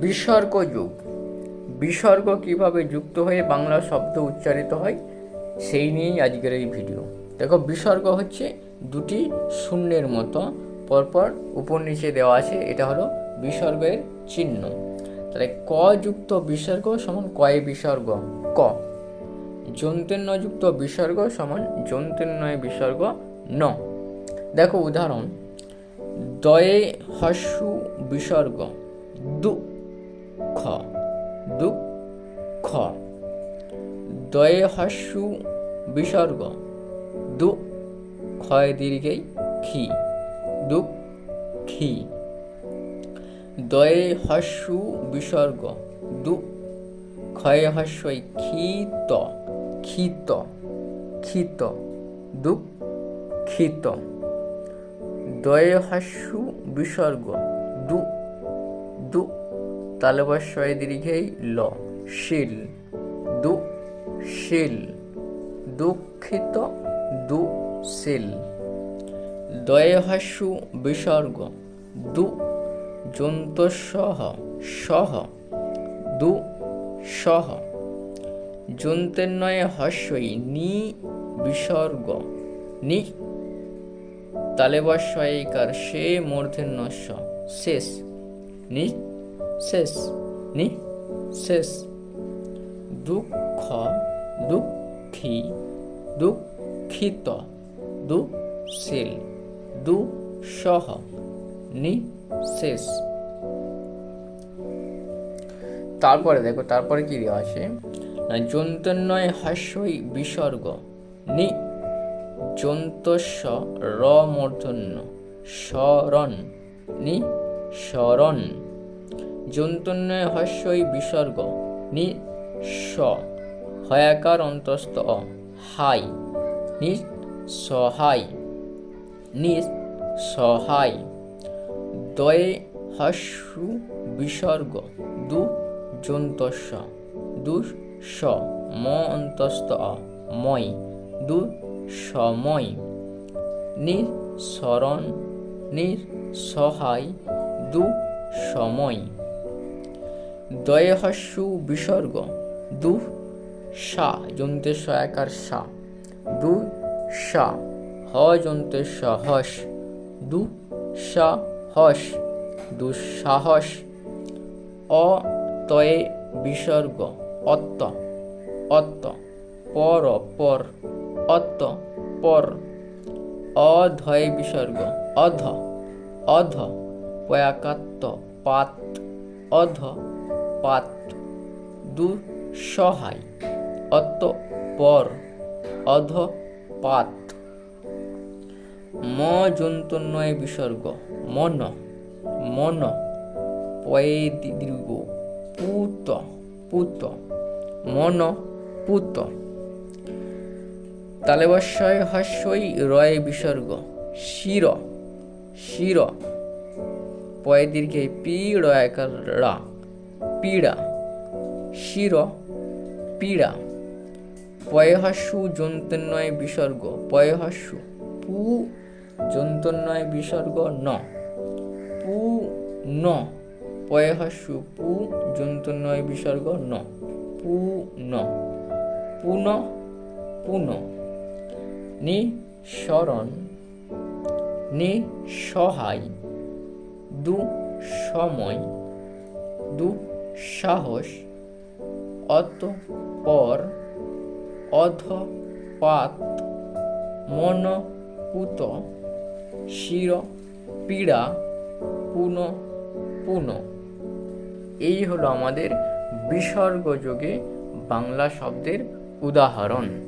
বিসর্গ যুগ। বিসর্গ কীভাবে যুক্ত হয়ে বাংলা শব্দ উচ্চারিত হয়, সেই নিয়েই আজকের এই ভিডিও। দেখো, বিসর্গ হচ্ছে দুটি শূন্যের মতো, পরপর উপর নিচে দেওয়া আছে, এটা হলো বিসর্গের চিহ্ন। তাহলে ক যুক্ত বিসর্গ সমান কয়ে বিসর্গ? ক। যন্ত্রেণ্যযুক্ত বিসর্গ সমান যন্ত্রেণ্যয় বিসর্গ ন। দেখো, উদাহরণ। দয়ে হস্যু বিসর্গ। দু। খ। দুঃখ। দয়ে হস্যু বিসর্গ। দু ক্ষয় দীর্ঘেই খি দু খি দয়ে হস্যু বিসর্গ। দু ক্ষয়ে হস্যই ক্ষিত। ক্ষিত। ক্ষিত। দু ক্ষিত। দয়ে হাস্যু বিসর্গ। দু দু তালবস্বয় দীর্ঘেই ল। শিল। দু, শিল। দুঃখিত, দু, শিল। দয়ে হাস্যু বিসর্গ। দু, যন্তসহ, সহ। দু, সহ। যন্ত্রেন্নয়ে হস্যই নি বিসর্গ। নি তালেবস্বয়িকার সে মূর্ধন্যস্য। শেষ। নি শেষ। নি? শেষ। দুঃখ দুঃখী দুঃখিত দুশীল দুঃসহ। নি? শেষ। তারপরে দেখো তারপরে কি দেওয়া আছে? না যন্তন্নয় হাস্যই বিসর্গ। নি? যন্তস্য র মূর্ধন্য শরণ নি? শরণ যন্তন্নয় হাস্যই বিসর্গ। নি স। হয়াকার অন্তস্থ। অ হাই। নি সহায় নি সহায় দয়ে হাস্যু বিসর্গ। দু যন্তস্য দু স। ম অন্তস্থ। অ ময়। দু সময়। নিঃসরণ নিঃসহায় দু সময়। দয়ে হস্যু বিসর্গ। দু, সা যন্তে সয়াকার সা। দু, সা, হ যন্তে সহস। দু, সা, হস। দুঃসাহস অ, তয়ে বিসর্গ। অত্ত অত্ত, পর পর। অত্ত, পর। অধয় বিসর্গ। অধ অধ, পয়াকাত্ত, পাত। অধ পাত দু সহায় অত্ত পর অধ পাত ম যন্তন্নয় বিসর্গ, মন মন পয়ে দীর্ঘ পুত পুত, মন, পুত। তালেবস্বয় হাস্যই রয় বিসর্গ, শির শির। পয়ে দীর্ঘে পীড়াকার রা পীড়া, শির পীড়া পয়হাস্যু যন্তন্নয় বিসর্গ পয়হাস্যু পু যন্তন্নয় বিসর্গ ন। পু ন পয়হাস্যু পু যন্তন্নয় বিসর্গ ন। পু ন, পুন পুন। নিঃসরণ, নিঃসহায় দু সময় দু সাহস অত পর অধ পাত মন পুত শির পীড়া পুন পুন। এই হলো আমাদের বিসর্গযোগে বাংলা শব্দের উদাহরণ।